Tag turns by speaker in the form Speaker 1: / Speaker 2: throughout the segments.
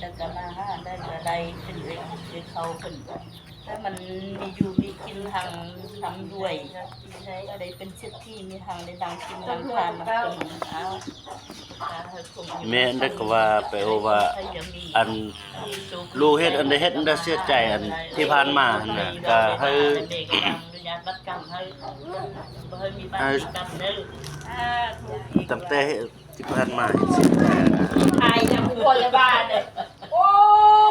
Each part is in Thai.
Speaker 1: แล้วก็มาหาได้ก็ได้เป็นเล็กเป็นเขาเป็นถ้ามันมีอยู่มีกินทางทำด้วยใช้อะไรเป็นเช็ดที่มีทางในดังกินดังทานมันเป็นเอา
Speaker 2: แม่อันใดก็ว่าไปโอว่าอันลูกเฮ็ดอันใดเฮ็ดอันใดเสียใจอันที่ผ่านมาน่ะก็ให้
Speaker 1: ให้ตั้
Speaker 2: งแต่ที่ผ่านมาเสียใจ นะ
Speaker 3: ไทยนะกูคนละบ้านเลยโอ้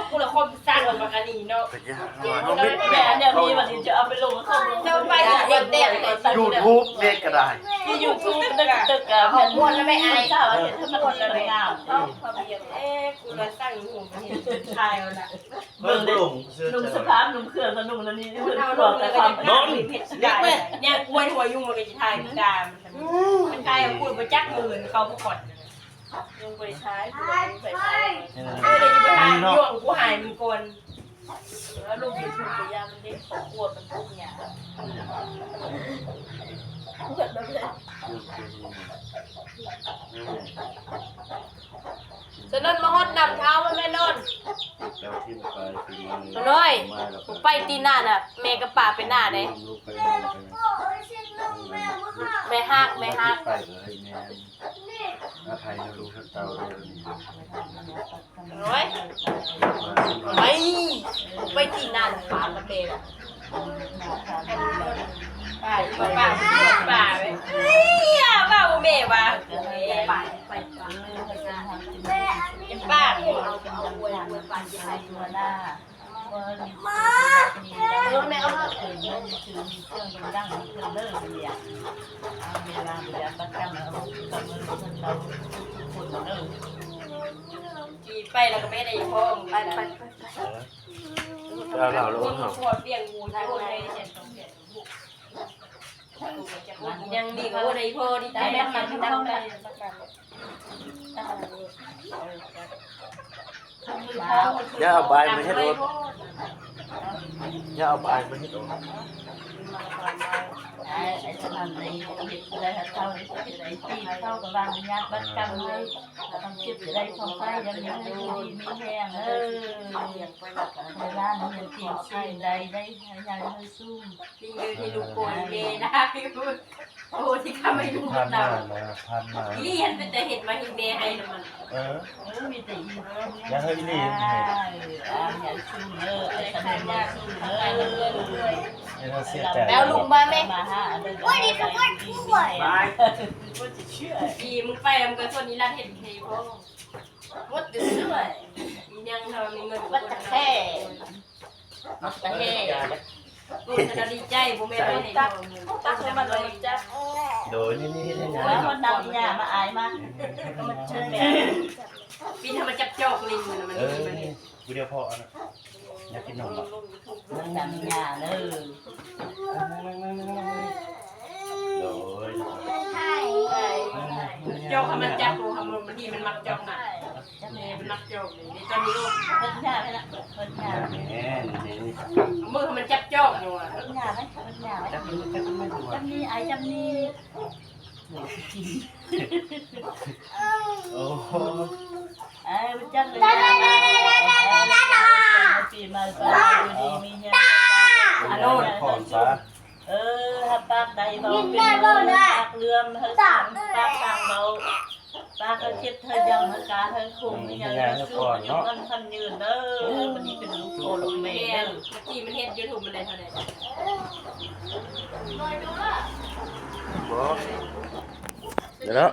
Speaker 3: กูละคนสร้างกับมากันนี่เนาะ
Speaker 2: ก็ยากน้อย
Speaker 1: เอาไปแม่เนี่ยมีวันนี้จะเอาไปลงเข้า
Speaker 3: เจ้าไปเด็กเด็กเลย
Speaker 2: ยูทูบเด็กก็ได้
Speaker 1: ที่ยูทูบตึกตึกอะแผ่นม้วนแล้วไม่อายเจ้าเห็นถ้ามันม้วนแล้วไม่งาม
Speaker 3: เนาะความเบียดเอ๊ะกูละสร้างหูมันเห็นเป็นชายแล้วนะ
Speaker 2: เบิ่งลงเสื้อ
Speaker 1: นุ่มส
Speaker 2: ใจ
Speaker 1: ภาพนุ่มเครื่องนุ่มแล้วนี่
Speaker 3: มันเอา
Speaker 1: เอา
Speaker 3: ล
Speaker 1: ล
Speaker 3: ง
Speaker 1: ง
Speaker 3: แล้
Speaker 1: แต่
Speaker 3: ว
Speaker 1: ค
Speaker 3: ก็
Speaker 1: วาม
Speaker 3: จะเผ็ดได้เนี่ยกวยหัวยุ่งมันก็จะทายมันด่ามันมันทายพูดมาจักมือเขาผู้ก่อน
Speaker 1: ยุ่งไปใช้ไปใช้
Speaker 3: ยจะไปหาย่วงกูหายมันกวน
Speaker 1: แล้วลูกยูทูบไปยามันเด็กของปวดมันทุกอย่างเกิดแบบนี้
Speaker 3: ฉะนั้นมาฮอดนำเท้ามันไม่นอน
Speaker 2: เจ้าที่ไปคือมัน
Speaker 3: น้อย
Speaker 2: ม
Speaker 3: ไปตีหน้าน่ะแม่กับป่าเป็นหน้าเด้
Speaker 2: ลูกไปนอนไป
Speaker 3: แม่ฮักแม่ฮัก
Speaker 2: ไปเลยแม่อภัยนะลูกเต้าเด้อนี่
Speaker 3: น้อยไปไปตีหน้าป่ากับแม่น่ะป่าป่าป่าป่าไปเฮ้ยป่าบ่แม่ป่าป่าไปป่าจะป่า
Speaker 1: เอาเป็นจำนวนปันใช้ตัวหน้ามาเออ แม่เอามาเออแม่ถือมีเครื่องดังมีเครื่องเลิกเนี่ยเอาเวลาเวลาประกันเอากับมือคนเราทุกคนเลิก
Speaker 3: ขี่ไปแล้วก็ไม่ได้พ่อไปไปไป
Speaker 2: เอาเราลูก
Speaker 3: คน
Speaker 2: เฮา
Speaker 3: พอเปียงงูที่คนในเจ็ดสองเจ็ดยังดีกว่าในพ่อดีใจ
Speaker 1: ได้
Speaker 3: แล้
Speaker 1: แล้วว
Speaker 3: มั
Speaker 1: น
Speaker 3: ต้
Speaker 1: ต้
Speaker 3: อ
Speaker 1: งง
Speaker 3: ได้
Speaker 1: ได้ประกัน
Speaker 2: อย่าเอาใบมาเดโอ๊ตอย่าเอาใบมาเฮ็ดโอ๊ต
Speaker 1: ไอ้ไอ้สนามในเห็ ดอะไรเท่าไอ้ที่เข้ากับวางญาติบัตรกรรมให้ต้องคิดได้ของใครยังมีดีมีแห้งเออในร้านมีกินสิ่งใดได้ให้ยายให้สู้
Speaker 3: ที่ยืนที่ลูกโกนเมได้โอ้ที่ข้าไม่รู้
Speaker 2: พัน
Speaker 3: ตา
Speaker 2: มาแล้วพันมา
Speaker 3: เลียนเป็นแต่เห็นมาเห็นเมให้นะมัน
Speaker 2: เออ
Speaker 1: เออมีแต่อี
Speaker 2: อย่าให้ลีบ
Speaker 1: อ่าอย่าสู้เออไอ้คะแนนอย่าสู้เออ
Speaker 2: อย่าให้เสียใจ
Speaker 3: แล้วลุงมาไหม
Speaker 1: มาฮะโอ้ยนี่ก็ว่าช่วยก็จะเชื่อ
Speaker 3: ดีมึงไปมึงก็ส่วนนี้ร้านเห็นเคยพ่อ
Speaker 1: ว่าจะเชื่อ
Speaker 3: มียังทำมีเงิน
Speaker 1: ว่าจะแค่มาแต่แค่
Speaker 3: กูจะดีใจผมไม่ได้ให้ตัก
Speaker 1: ตักให้มันเลยจ้ะ
Speaker 2: โดยนี่นี่นี่
Speaker 1: โอ้ยคนดำเนี่ยมาอายมาก็มาเชิญแม่
Speaker 3: ปีนทำมาจับจอกลิงมันมัน
Speaker 2: เออ
Speaker 3: มัน
Speaker 2: นี่กูเดียวพอนะอยากกินนมอะ
Speaker 1: คนดำเนี่ยเลย
Speaker 2: โดย
Speaker 3: จอกมันจับกูทำมันดีมันมักจอกน่ะ
Speaker 1: จะ
Speaker 3: เม
Speaker 1: แม่
Speaker 3: มันมักจอกเลยตอนนี้ลูก
Speaker 1: เพิ่นหน้าไหมล่ะเพิ่นหน้า
Speaker 2: ม่นี่นี่
Speaker 3: มือมันจับจอกอยู่อะ
Speaker 1: เพิ่นหน้าไหมเพิ่นหน้าไหม
Speaker 2: จับมือจับมือดู
Speaker 1: จำนี่ไอ้จำนี่หนูกิน
Speaker 2: โอ้โห
Speaker 1: ไอ้จังเลยได้ได้ได้ได้ได้ได้ได้ปีมาก็ดีมีเฮีย
Speaker 2: อันโน้นของซะ
Speaker 1: เออถ้าปากใดเบาเป็นปากเลื่อมเธอสั่งปากสั่งเบา ปากก็คิดเธอยังเธอกาเธอคุมยังสู้ยังมันคันยืนเด้อวันนี้เป็นลูกโตลูก
Speaker 3: เม
Speaker 1: ย์
Speaker 3: เมื่อกี้มันเฮ็ดยูทูบมันเลยเท่าไหร่
Speaker 2: บ่เดี๋ยวแล้ว